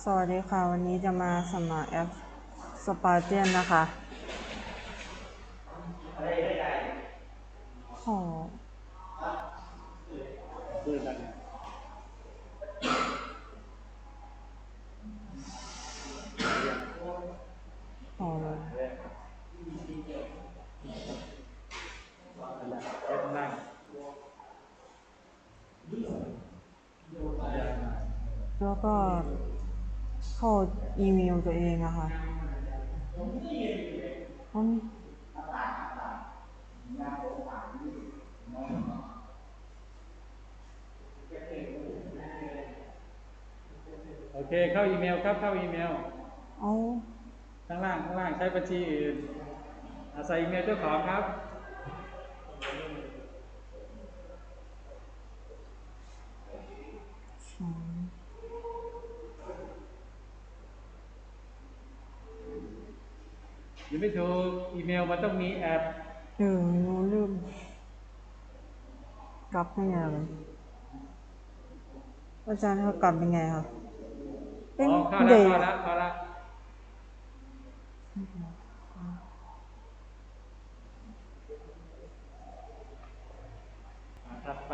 สวัสดีค่ะ วันนี้จะมาสมัครแอปสปาเตียนนะคะ ขอขอแล้วก็ เข้าอีเมลตัวเองอะค่ะอืมโอเค เข้าอีเมลครับ เข้าอีเมล เอาข้างล่าง ข้างล่าง ใช้บัญชีอื่นอาศัยอีเมลเจ้าของครับ ยังไม่ถูกอีเมลมันต้องมีแอปเออหนูลืมกลับยังไงเลยอาจารย์เขากลับยังไงคะเอ๊ะอ๋อเข้าเดแล้วย์เข้าแล้วเข้าแล้วอะถัดไป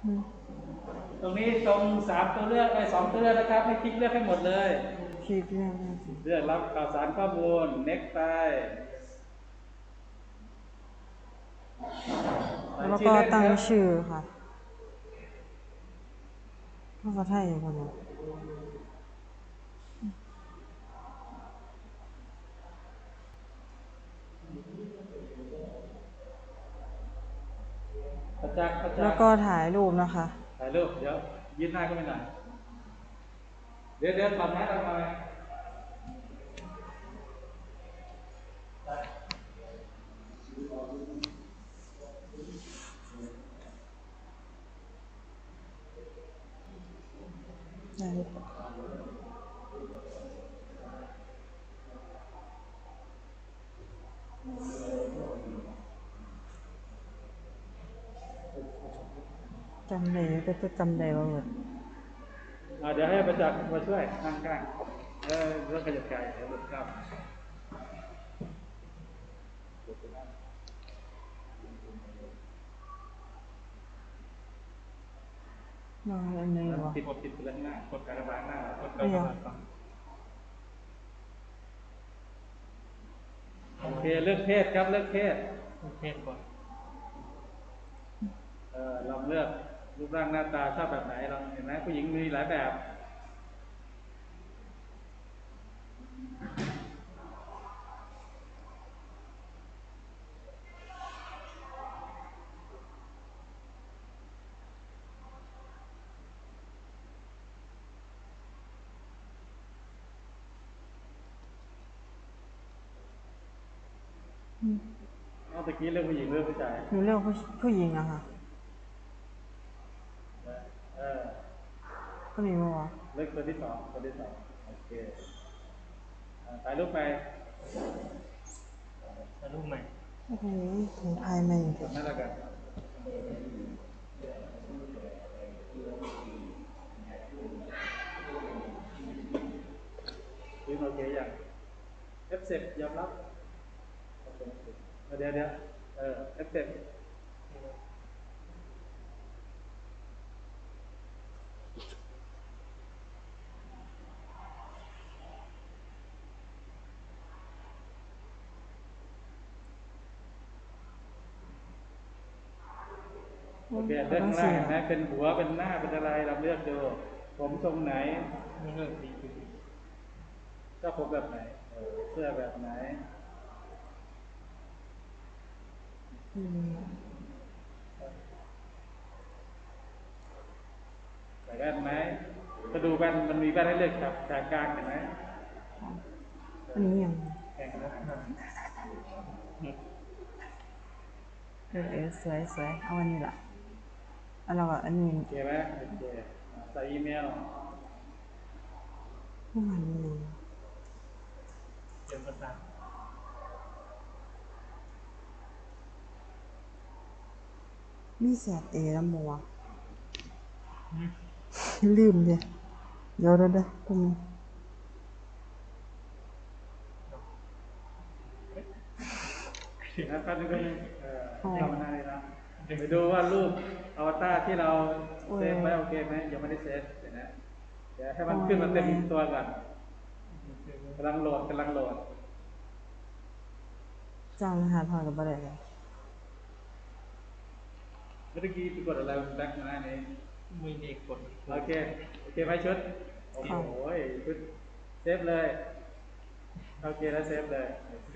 อืม ตรงนี้ตรงสามตัวเลือกไอ้สองตัวเลือกนะครับให้คลิกเลือกให้หมดเลยคลิกเรื่องนี้สิเลือกรับข่าวสารข้อมูล next ไปแล้วก็ตั้งชื่อค่ะภาษาไทยคนนี้ จักษ์ประจัแล้วก็ถ่ายรูปนะคะ ถ่ายรูปเดี๋ยวยืนหน้าก็ไม่หน่อยเดี๋ยวเดี๋ยวถอดแมสออกหน่อยได้เจำได้ก็จะจำได้ว่าหมดอ่าเดี๋ยวให้ประจักษ์มาช่วยนั่งข้างเออเรื่องขยับไก่เดี๋ยวหลุดครับมาอันนี้วะติดกดติดไปแล้วหน้ากดการระบายหน้ากดไม่การเอาระบายก่อนโอเคเลือกเพศครับเลือกเพศเพศก่อนเออลองเลือก รูปร่างหน้าตาชอบแบบไหนลองเห็นไหมผู้หญิงมีหลายแบบอืมเอาตะกี้เรื่องผู้หญิงเรื่องผู้ชาย หนูเลือกผู้ผู้หญิงอะค่ะ เออ ก็มีมั้วะเลือกตัวที่สองตัวที่สองโอเคอ่าถ่ายรูปไปถ่ายรูปใหม่โอ้โหถึงไทยมาอยู่กดนั่นแล้วกันยืนโอเคยัง F10 ยอมรับโอเคเดี๋ยวเดี๋ยวเออ F10 เคเลือกข้างล่างเห็นไหมเป็นหัวเป็นหน้าเป็นอะไรเราเลือกดูผมทรงไหนไม่เลือกสีคือชอบผมแบบไหนเออเสื้อแบบไหนอืมใส่แว่นไหมก็ดูแว่นมันมีแว่นให้เลือกครับกลางกลางๆเห็นไหมอันนี้ยังแข่งกันนะเออเออสวยสวยเอาอันนี้ละ allora almeno che è che sai meno ma no เดี๋ยวก็ตาม มีแสบเอแล้วมัวลืมเลยเดี๋ยวเดี๋ยวตรงนี้ถ้าการดูกันเอ่อทำอะไรนะ ไปดูว่ารูปอวตารที่เราเซฟไว้โอเคไหมยังไม่ได้เซฟเดี๋ยวนะเดี๋ยวให้มันขึ้นมาเต็มตัวก่อนกำลังโหลดกำลังโหลดจ้างรหัสพอกับบ่ได้เลยเมื่อกี้ไปกดอะไรมันแบ็คมาหน้านี้มีเด็กกดโอเคโอเคไหมชุดโอ้โหชุดเซฟเลยโอเคแล้วเซฟเลยโอเค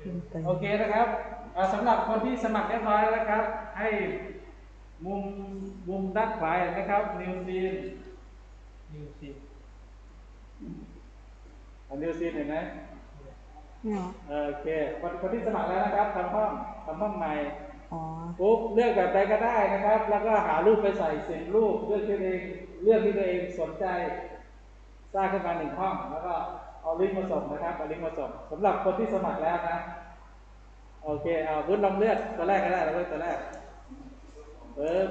ขึ้นไปโอเคนะครับอ่าสำหรับคนที่สมัครเรียบร้อยแล้วนะครับ ให้มุมมุมด้านขวาเห็นะครับนิวซีนนิวซีนิวซีนเห็นไหมเนี่ยเหรอเออโอเคคนคนที่สมัครแล้วนะครับทำห้องทำห้องใหม่อ๋อปุ๊บเลือกแบบใดก็ได้นะครับ แล้วก็หารูปไปใส่สิบรูปเลือกที่ตัวเองเลือกที่ตัวเองสนใจสร้างขึ้นมาหนึ่งห้องแล้วก็ เอาลิงก์มาส่งนะครับเอาลิงก์มาส่งสำหรับคนที่สมัครแล้วนะ โอเคเอาพุทธลองเลือกตัวแรกก็ได้เราเลือกตัวแรกเออ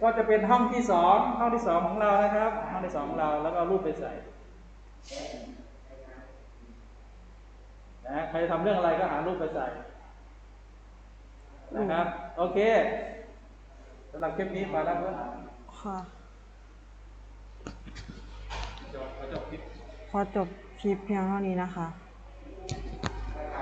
ก็จะเป็นห้องที่สองห้องที่สองของเรานะครับ ห้องที่สองของเราแล้วก็รูปไปใส่นะใครทำเรื่องอะไรก็หารูปไปใส่นะครับ โอเคสำหรับคลิปนี้ไปแล้วเพื่อนค่ะจบจบคลิป ขอจบคลิปเพียงเท่านี้นะคะ